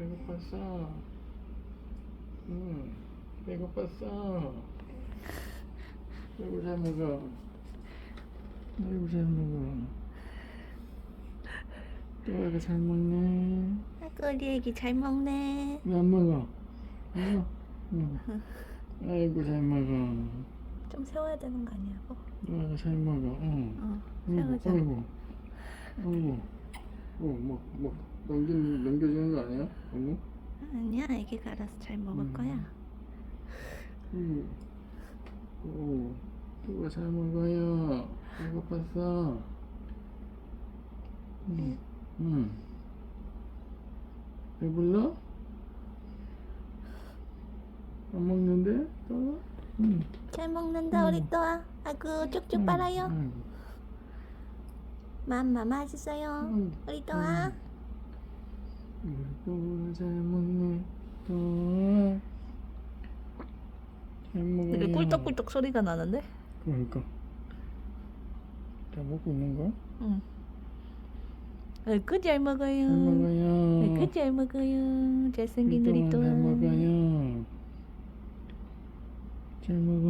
배고팠어. 응, 배고팠어. 아이고 잘 먹어. 아이고 잘 먹어. 또아가 잘 먹네. 아이고 우리 애기 잘 먹네. 왜 안 먹어? 응. 응. 아이고 잘 먹어. 좀 세워야 되는 거 아니야? 어, 또아가 잘 먹어. 응. 어 아이고, 세우자. 아이고, 아이고, 어, 뭐, 뭐, 넘기, 넘겨주는 거? 애기가 알아서 잘 먹을 음. 거야. 응. 오, 누가 잘 먹어요? 배고팠어? 응, 응. 배불러? 안 먹는데? 또? 응. 잘 먹는다 우리 음. 또아. 아이고 쭉쭉 응, 빨아요. 응. 맘마 맛있어요. 응. 우리 또아. 또잘 먹네. 또. 잘 먹어요. 되게 꿀떡꿀떡 소리가 나는데? 그러니까. 잘 먹고 있는 거야? 응. 아이고 잘 먹어요. 잘 먹어요. 아이고 잘 먹어요. 잘생긴 우리 잘 또아. 먹어요. 잘 먹어.